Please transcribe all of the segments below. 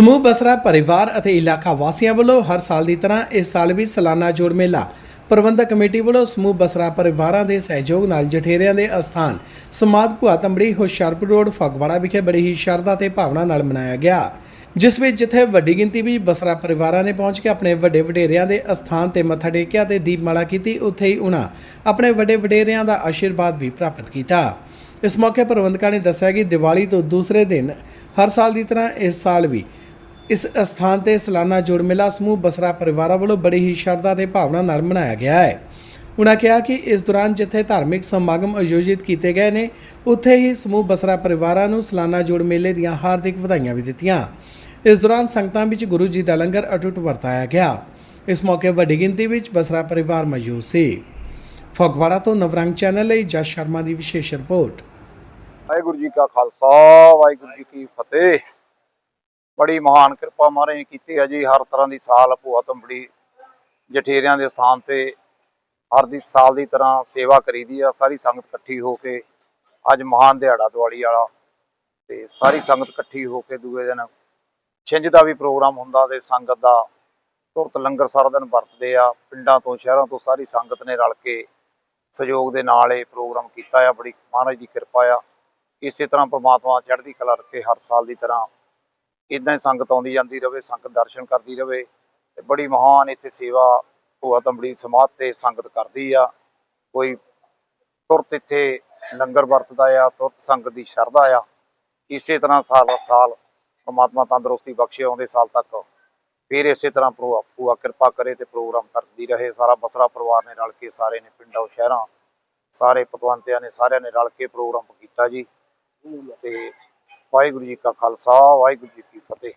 ਸਮੂਹ ਬਸਰਾ ਪਰਿਵਾਰ ਅਤੇ ਇਲਾਕਾ ਵਾਸੀਆਂ ਵੱਲੋਂ ਹਰ ਸਾਲ ਦੀ ਤਰ੍ਹਾਂ ਇਸ ਸਾਲ ਵੀ ਸਾਲਾਨਾ ਜੋੜ ਮੇਲਾ। ਪ੍ਰਬੰਧਕ ਕਮੇਟੀ ਵੱਲੋਂ ਸਮੂਹ ਬਸਰਾ ਪਰਿਵਾਰਾਂ ਦੇ ਸਹਿਯੋਗ ਨਾਲ ਜਠੇਰਿਆਂ ਦੇ ਅਸਥਾਨ ਸਮਾਦ ਭੁਆ ਹੁਸ਼ਿਆਰਪੁਰ ਰੋਡ, ਫਗਵਾੜਾ ਵਿਖੇ ਬੜੀ ਹੀ ਸ਼ਰਧਾ ਤੇ ਭਾਵਨਾ ਨਾਲ ਮਨਾਇਆ ਗਿਆ। ਜਿਸ ਵਿੱਚ ਜਿੱਥੇ ਵੱਡੀ ਗਿਣਤੀ ਵਿੱਚ ਬਸਰਾ ਪਰਿਵਾਰਾਂ ਨੇ ਪਹੁੰਚ ਕੇ ਆਪਣੇ ਵੱਡੇ ਵਡੇਰਿਆਂ ਦੇ ਅਸਥਾਨ ਤੇ ਮੱਥਾ ਟੇਕਿਆ ਤੇ ਦੀਪਮਾਲਾ ਕੀਤੀ, ਉੱਥੇ ਹੀ ਉਹਨਾਂ ਆਪਣੇ ਵੱਡੇ ਵਡੇਰਿਆਂ ਦਾ ਆਸ਼ੀਰਵਾਦ ਵੀ ਪ੍ਰਾਪਤ ਕੀਤਾ। ਇਸ ਮੌਕੇ ਪ੍ਰਬੰਧਕਾਂ ਨੇ ਦੱਸਿਆ ਕਿ ਦੀਵਾਲੀ ਤੋਂ ਦੂਸਰੇ ਦਿਨ ਹਰ ਸਾਲ ਦੀ ਤਰ੍ਹਾਂ ਇਸ ਸਾਲ ਵੀ ਇਸ ਅਸਥਾਨ ਤੇ ਸਾਲਾਨਾ ਜੋੜ ਮੇਲਾ ਸਮੂਹ ਬਸਰਾ ਪਰਿਵਾਰਾਂ ਵੱਲੋਂ ਬੜੀ ਹੀ ਸ਼ਰਧਾ ਤੇ ਭਾਵਨਾ ਨਾਲ ਮਨਾਇਆ ਗਿਆ ਹੈ। ਉਨ੍ਹਾਂ ਕਿਹਾ ਕਿ ਇਸ ਦੌਰਾਨ ਜਿੱਥੇ ਧਾਰਮਿਕ ਸਮਾਗਮ ਆਯੋਜਿਤ ਕੀਤੇ ਗਏ ਨੇ, ਉੱਥੇ ਹੀ ਸਮੂਹ ਬਸਰਾ ਪਰਿਵਾਰਾਂ ਨੂੰ ਸਾਲਾਨਾ ਜੋੜ ਮੇਲੇ ਦੀਆਂ ਹਾਰਦਿਕ ਵਧਾਈਆਂ ਵੀ ਦਿੱਤੀਆਂ। ਇਸ ਦੌਰਾਨ ਸੰਗਤਾਂ ਵਿੱਚ ਗੁਰੂ ਜੀ ਦਾ ਲੰਗਰ ਅਟੁੱਟ ਵਰਤਾਇਆ ਗਿਆ। ਇਸ ਮੌਕੇ ਵੱਡੀ ਗਿਣਤੀ ਵਿੱਚ ਬਸਰਾ ਪਰਿਵਾਰ ਮੌਜੂਦ ਸੀ। ਫਗਵਾੜਾ ਤੋਂ ਨਵਰੰਗ ਚੈਨਲ ਲਈ ਜਸ ਸ਼ਰਮਾ ਦੀ ਵਿਸ਼ੇਸ਼ ਰਿਪੋਰਟ। ਵਾਹਿਗੁਰੂ ਜੀ ਕਾ ਖਾਲਸਾ, ਵਾਹਿਗੁਰੂ ਜੀ ਕੀ ਫਤਿਹ। ਬੜੀ ਮਹਾਨ ਕਿਰਪਾ ਮਹਾਰਾਜ ਨੇ ਕੀਤੀ ਹੈ ਜੀ। ਹਰ ਤਰ੍ਹਾਂ ਦੀ ਸਾਲ ਭੂਆ ਤੰਬੜੀ ਜਠੇਰਿਆਂ ਦੇ ਸਥਾਨ ਤੇ ਹਰ ਦੀ ਸਾਲ ਦੀ ਤਰ੍ਹਾਂ ਸੇਵਾ ਕਰੀਦੀ ਆ। ਸਾਰੀ ਸੰਗਤ ਇਕੱਠੀ ਹੋ ਕੇ ਅੱਜ ਮਹਾਨ ਦਿਹਾੜਾ ਦੀਵਾਲੀ ਵਾਲਾ ਤੇ ਸਾਰੀ ਸੰਗਤ ਇਕੱਠੀ ਹੋ ਕੇ ਦੂਏ ਦਿਨ ਛਿੰਝ ਦਾ ਵੀ ਪ੍ਰੋਗਰਾਮ ਹੁੰਦਾ ਤੇ ਸੰਗਤ ਦਾ ਤੁਰਤ ਲੰਗਰ ਸਾਰਾ ਦਿਨ ਵਰਤਦੇ ਆ। ਪਿੰਡਾਂ ਤੋਂ, ਸ਼ਹਿਰਾਂ ਤੋਂ ਸਾਰੀ ਸੰਗਤ ਨੇ ਰਲ ਕੇ ਸਹਿਯੋਗ ਦੇ ਨਾਲ ਇਹ ਪ੍ਰੋਗਰਾਮ ਕੀਤਾ ਆ। ਬੜੀ ਮਹਾਰਾਜ ਦੀ ਕਿਰਪਾ ਆ। ਇਸੇ ਤਰ੍ਹਾਂ ਪ੍ਰਮਾਤਮਾ ਚੜ੍ਹਦੀ ਕਲਾ ਰੱਖੇ ਹਰ ਸਾਲ ਦੀ ਤਰ੍ਹਾਂ ਇਦਾਂ ਹੀ ਸੰਗਤ ਆਉਂਦੀ ਜਾਂਦੀ ਰਵੇ, ਸੰਗਤ ਦਰਸ਼ਨ ਕਰਦੀ ਰਵੇ ਤੇ ਬੜੀ ਮਹਾਨ ਇੱਥੇ ਸੇਵਾ ਭੂਆ ਤੰਬੜੀ ਸਮਾਧ ਤੇ ਸੰਗਤ ਕਰਦੀ ਆ। ਕੋਈ ਤੁਰਤ ਇੱਥੇ ਲੰਗਰ ਵਰਤਦਾ ਆ, ਤੁਰਤ ਸੰਗਤ ਦੀ ਸ਼ਰਧਾ ਆ। ਇਸੇ ਤਰ੍ਹਾਂ ਸਾਲ ਸਾਲ ਪਰਮਾਤਮਾ ਤੰਦਰੁਸਤੀ ਬਖਸ਼ੇ ਆਉਂਦੇ ਸਾਲ ਤੱਕ। ਫਿਰ ਇਸੇ ਤਰ੍ਹਾਂ ਭੂਆ ਭੂਆ ਕਿਰਪਾ ਕਰੇ ਤੇ ਪ੍ਰੋਗਰਾਮ ਕਰਦੀ ਰਹੇ। ਸਾਰਾ ਬਸਰਾ ਪਰਿਵਾਰ ਨੇ ਰਲ ਕੇ ਸਾਰੇ ਨੇ ਪਿੰਡਾਂ, ਸ਼ਹਿਰਾਂ, ਸਾਰੇ ਪਤਵੰਤਿਆਂ ਨੇ ਸਾਰਿਆਂ ਨੇ ਰਲ ਕੇ ਪ੍ਰੋਗਰਾਮ ਕੀਤਾ ਜੀ। ਤੇ ਵਾਹਿਗੁਰੂ ਜੀ ਕਾ ਖਾਲਸਾ, ਵਾਹਿਗੁਰੂ ਜੀ ਕੀ ਫਤਿਹ।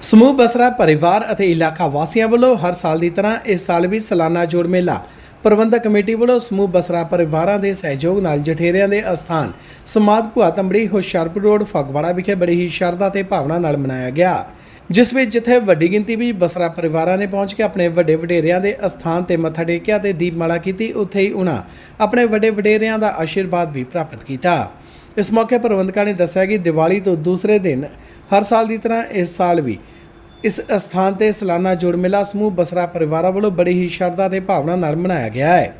ਸਮੂਹ ਬਸਰਾ ਪਰਿਵਾਰ ਅਤੇ ਇਲਾਕਾ ਵਾਸੀਆਂ ਵੱਲੋਂ ਹਰ ਸਾਲ ਦੀ ਤਰ੍ਹਾਂ ਇਸ ਸਾਲ ਵੀ ਸਾਲਾਨਾ ਜੋੜ ਮੇਲਾ। ਪ੍ਰਬੰਧਕ ਕਮੇਟੀ ਵੱਲੋਂ ਸਮੂਹ ਬਸਰਾ ਪਰਿਵਾਰਾਂ ਦੇ ਸਹਿਯੋਗ ਨਾਲ ਜਠੇਰਿਆਂ ਦੇ ਅਸਥਾਨ ਸਮਾਦ ਭੁਆ ਹੁਸ਼ਿਆਰਪੁਰ ਰੋਡ, ਫਗਵਾੜਾ ਵਿਖੇ ਬੜੀ ਹੀ ਸ਼ਰਧਾ ਤੇ ਭਾਵਨਾ ਨਾਲ ਮਨਾਇਆ ਗਿਆ। ਜਿਸ ਵਿੱਚ ਜਿੱਥੇ ਵੱਡੀ ਗਿਣਤੀ ਵਿੱਚ ਬਸਰਾ ਪਰਿਵਾਰਾਂ ਨੇ ਪਹੁੰਚ ਕੇ ਆਪਣੇ ਵੱਡੇ ਵਡੇਰਿਆਂ ਦੇ ਅਸਥਾਨ ਤੇ ਮੱਥਾ ਟੇਕਿਆ ਤੇ ਦੀਪਮਾਲਾ ਕੀਤੀ, ਉੱਥੇ ਹੀ ਉਹਨਾਂ ਆਪਣੇ ਵੱਡੇ ਵਡੇਰਿਆਂ ਦਾ ਆਸ਼ੀਰਵਾਦ ਵੀ ਪ੍ਰਾਪਤ ਕੀਤਾ। ਇਸ ਮੌਕੇ ਪ੍ਰਬੰਧਕਾਂ ਨੇ ਦੱਸਿਆ ਕਿ ਦੀਵਾਲੀ ਤੋਂ ਦੂਸਰੇ ਦਿਨ ਹਰ ਸਾਲ ਦੀ ਤਰ੍ਹਾਂ ਇਸ ਸਾਲ ਵੀ ਇਸ ਅਸਥਾਨ ਤੇ ਸਾਲਾਨਾ ਜੋੜ ਮੇਲਾ ਸਮੂਹ ਬਸਰਾ ਪਰਿਵਾਰਾਂ ਵੱਲੋਂ ਬੜੀ ਹੀ ਸ਼ਰਧਾ ਤੇ ਭਾਵਨਾ ਨਾਲ ਮਨਾਇਆ ਗਿਆ ਹੈ।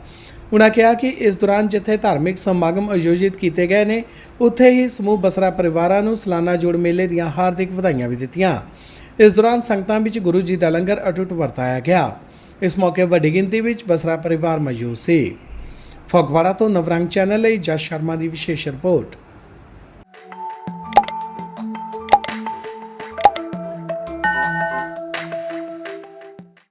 ਉਨ੍ਹਾਂ ਕਿਹਾ ਕਿ ਇਸ ਦੌਰਾਨ ਜਿੱਥੇ ਧਾਰਮਿਕ ਸਮਾਗਮ ਆਯੋਜਿਤ ਕੀਤੇ ਗਏ ਨੇ, ਉੱਥੇ ਹੀ ਸਮੂਹ ਬਸਰਾ ਪਰਿਵਾਰਾਂ ਨੂੰ ਸਾਲਾਨਾ ਜੋੜ ਮੇਲੇ ਦੀਆਂ ਹਾਰਦਿਕ ਵਧਾਈਆਂ ਵੀ ਦਿੱਤੀਆਂ। ਇਸ ਦੌਰਾਨ ਸੰਗਤਾਂ ਵਿੱਚ ਗੁਰੂ ਜੀ ਦਾ ਲੰਗਰ ਅਟੁੱਟ ਵਰਤਾਇਆ ਗਿਆ। ਇਸ ਮੌਕੇ ਵੱਡੀ ਗਿਣਤੀ ਵਿੱਚ ਬਸਰਾ ਪਰਿਵਾਰ ਮੌਜੂਦ ਸੀ। ਫਗਵਾੜਾ ਤੋਂ ਨਵਰੰਗ ਚੈਨਲ ਲਈ ਜਸ ਸ਼ਰਮਾ ਦੀ ਵਿਸ਼ੇਸ਼ ਰਿਪੋਰਟ।